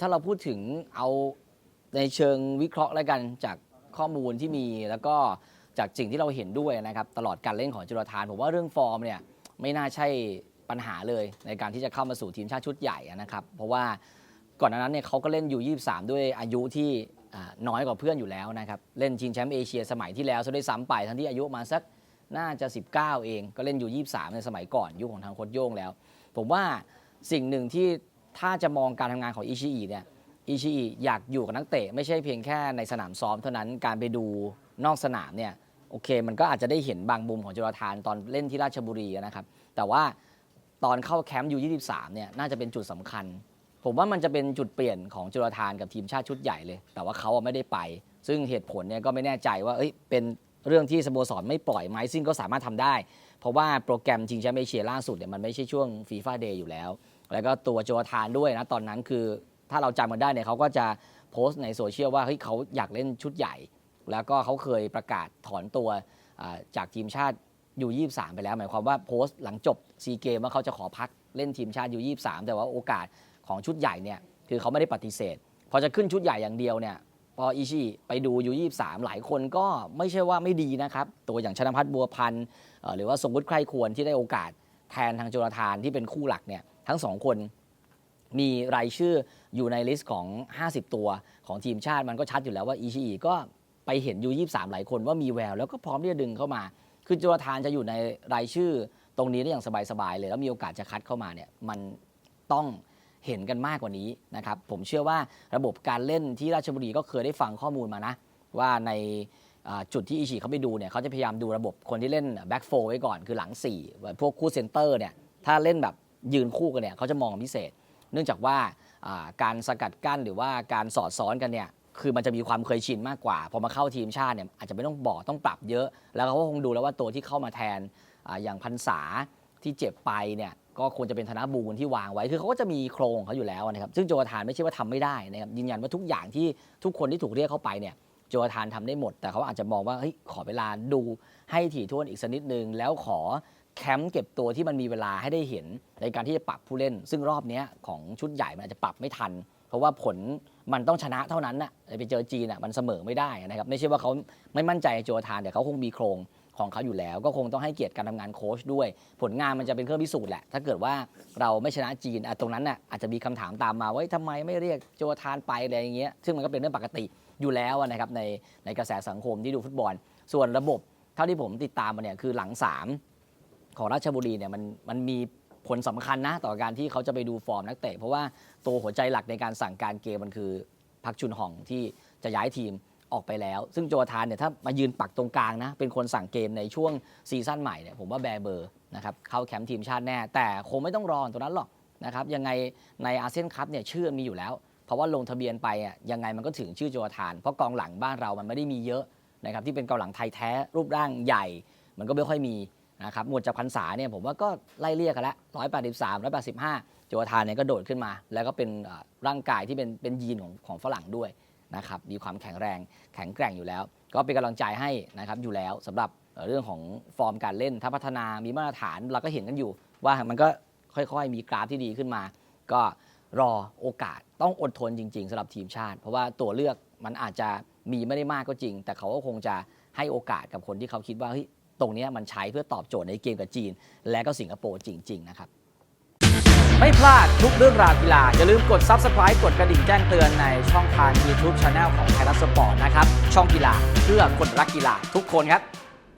ถ้าเราพูดถึงเอาในเชิงวิเคราะห์แล้วกันจากข้อมูลที่มีแล้วก็จากสิ่งที่เราเห็นด้วยนะครับ ตลอดการเล่นของจุลธานผมว่าเรื่องฟอร์มเนี่ยไม่น่าใช่ปัญหาเลยในการที่จะเข้ามาสู่ทีมชาติชุดใหญ่นะครับ เพราะว่าก่อนหน้านั้นเนี่ยเขาก็เล่นอยู่ 23 ด้วยอายุที่น้อยกว่าเพื่อนอยู่แล้วนะครับ เล่นชิงแชมป์เอเชียสมัยที่แล้วซะด้วยซ้ำไปทั้งที่อายุมาสักน่าจะ 19 เอง ก็เล่นอยู่ 23 ในสมัยก่อนยุคของทางโคชโย่งแล้ว ผมว่าสิ่งหนึ่งที่ ถ้าจะมองการทำงานของอิชิอิเนี่ยอิชิอิอยากอยู่กับนักเตะไม่ใช่เพียงแค่ในสนามซ้อมเท่านั้นการไปดูนอกสนามเนี่ยโอเค มันก็อาจจะได้เห็นบางมุมของจุฬาธานตอนเล่นที่ราชบุรีนะครับ แต่ว่าตอนเข้าแคมป์ยู23เนี่ยน่าจะเป็นจุดสำคัญ ผมว่ามันจะเป็นจุดเปลี่ยนของจุฬาธานกับทีมชาติชุดใหญ่เลย แต่ว่าเขาไม่ได้ไป ซึ่งเหตุผลเนี่ยก็ไม่แน่ใจว่าเอ้ยเป็นเรื่องที่สโมสรไม่ปล่อยไหมซึ่งก็สามารถทำได้ เพราะว่าโปรแกรมชิงแชมป์เอเชียล่าสุดเนี่ยมันไม่ใช่ช่วงฟีฟ่าเดย์อยู่แล้ว แล้วก็ตัวจุฬาธานด้วยนะตอนนั้นคือถ้าเราจำกันได้เนี่ยเขาก็จะโพสต์ในโซเชียลว่าเฮ้ยเขาอยากเล่นชุดใหญ่ แล้วก็เขาเคยประกาศถอนตัวจากทีมชาติยู23 ไปแล้ว หมายความว่าโพสต์หลังจบซีเกมว่าเขาจะขอพักเล่นทีมชาติยู23 แต่ว่าโอกาสของชุดใหญ่เนี่ยคือเขาไม่ได้ปฏิเสธพอจะขึ้นชุดใหญ่อย่างเดียวเนี่ยพออิชิไปดูยู23 หลายคนก็ไม่ใช่ว่าไม่ดีนะครับ ตัวอย่างชนพัฒน์บัวพันธ์หรือว่าสมบุติใครควรที่ได้โอกาสแทนทางจุลธานที่เป็นคู่หลักเนี่ย ทั้งสองคนมีรายชื่ออยู่ในลิสต์ของ 50 ตัวของทีมชาติมันก็ชัดอยู่แล้วว่าอิชิอิก็ไปเห็นยู23 หลายคนว่ามีแวว แล้วก็พร้อมที่จะดึงเข้ามา คือจุลธานจะอยู่ในรายชื่อตรงนี้ได้อย่างสบายๆเลย แล้วมีโอกาสจะคัดเข้ามาเนี่ยมันต้องเห็นกันมากกว่านี้นะครับ ผมเชื่อว่าระบบการเล่นที่ราชบุรีก็เคยได้ฟังข้อมูลมานะ ว่าในจุดที่อิชิเขาไปดูเนี่ยเขาจะพยายามดูระบบคนที่เล่นแบ็กโฟไว้ก่อนคือหลัง4แบบพวกคู่เซนเตอร์เนี่ยถ้าเล่นแบบ ยืนคู่กันเนี่ยเขาจะมองพิเศษ เนื่องจากว่าการสกัดกั้นหรือว่าการสอดซ้อนกันเนี่ยคือมันจะมีความเคยชินมากกว่าพอมาเข้าทีมชาติเนี่ยอาจจะไม่ต้องบอกต้องปรับเยอะ แล้วเขาก็คงดูแล้วว่าตัวที่เข้ามาแทนออย่างพันษาที่เจ็บไปเนี่ยก็ควรจะเป็นธนบูรณ์ที่วางไว้ คือเขาก็จะมีโครงเขาอยู่แล้วนะครับซึ่งโจทานไม่ใช่ว่าทำไม่ได้นะครับยืนยันว่าทุกอย่างที่ทุกคนที่ถูกเรียกเข้าไปเนี่ยโจทานทำได้หมด แต่เขาอาจจะมองว่าเฮ้ยขอเวลาดูให้ถี่ถ้วนอีกสักนิดนึงแล้วขอ แคมป์เก็บตัวที่มันมีเวลาให้ได้เห็นในการที่จะปรับผู้เล่น ซึ่งรอบนี้ของชุดใหญ่มันอาจจะปรับไม่ทัน เพราะว่าผลมันต้องชนะเท่านั้นน่ะไปเจอจีนอะมันเสมอไม่ได้นะครับไม่ใช่ว่าเขาไม่มั่นใจในโจทานแต่เขาคงมีโครงของเขาอยู่แล้ว ก็คงต้องให้เกียรติการทำงานโค้ชด้วย ผลงานมันจะเป็นเครื่องพิสูจน์แหละ ถ้าเกิดว่าเราไม่ชนะจีนอะตรงนั้นน่ะอาจจะมีคำถามตามมาว่าทำไมไม่เรียกโจทานไปอะไรอย่างเงี้ยซึ่งมันก็เป็นเรื่องปกติอยู่แล้วนะครับในในกระแสสังคมที่ดูฟุตบอล ส่วนระบบเท่าที่ผมติดตามมาเนี่ยคือหลังสาม ของราชบุรีเนี่ยมันมันมีผลสำคัญนะต่อการที่เขาจะไปดูฟอร์มนักเตะเพราะว่าตัวหัวใจหลักในการสั่งการเกมมันคือพักชุนห่องที่จะย้ายทีมออกไปแล้ว ซึ่งโจทานเนี่ยถ้ามายืนปักตรงกลางนะ เป็นคนสั่งเกมในช่วงซีซั่นใหม่เนี่ยผมว่าแบร์เบอร์นะครับเข้าแคมป์ทีมชาติแน่ แต่คงไม่ต้องรอตรงนั้นหรอกนะครับยังไงในอาเซียนคัพเนี่ยชื่อมีอยู่แล้ว เพราะว่าลงทะเบียนไปอะยังไงมันก็ถึงชื่อโจทาน เพราะกองหลังบ้านเรามันไม่ได้มีเยอะนะครับที่เป็นกองหลังไทยแท้รูปร่างใหญ่ มันก็ไม่ค่อยมี นะครับหมวดจากพันษาเนี่ยผมว่าก็ไล่เรียกกันแล้วร้อยแปดสิบสามร้อยแปดสิบห้าโจทานเนี่ยก็โดดขึ้นมา แล้วก็เป็นร่างกายที่เป็นเป็นยีนของของฝรั่งด้วยนะครับมีความแข็งแรงแข็งแกร่งอยู่แล้ว ก็เป็นกำลังใจให้นะครับอยู่แล้วสำหรับเอ่อเรื่องของฟอร์มการเล่นถ้าพัฒนามีมาตรฐานเราก็เห็นกันอยู่ ว่ามันก็ค่อยๆ มีกราฟที่ดีขึ้นมา ก็รอโอกาสต้องอดทนจริง ๆสำหรับทีมชาติ เพราะว่าตัวเลือกมันอาจจะมีไม่ได้มากก็จริง แต่เขาก็คงจะให้โอกาสกับคนที่เขาคิดว่าเฮ้ย ตรงนี้มันใช้เพื่อตอบโจทย์ในเกมกับจีน และก็สิงคโปร์จริง ๆ นะครับ ไม่พลาดทุกเรื่องราวกีฬา อย่าลืมกด Subscribe กดกระดิ่งแจ้งเตือนในช่องทาง YouTube Channel ของไทยรัฐสปอร์ตนะครับ ช่องกีฬาเพื่อคนรักกีฬาทุกคนครับ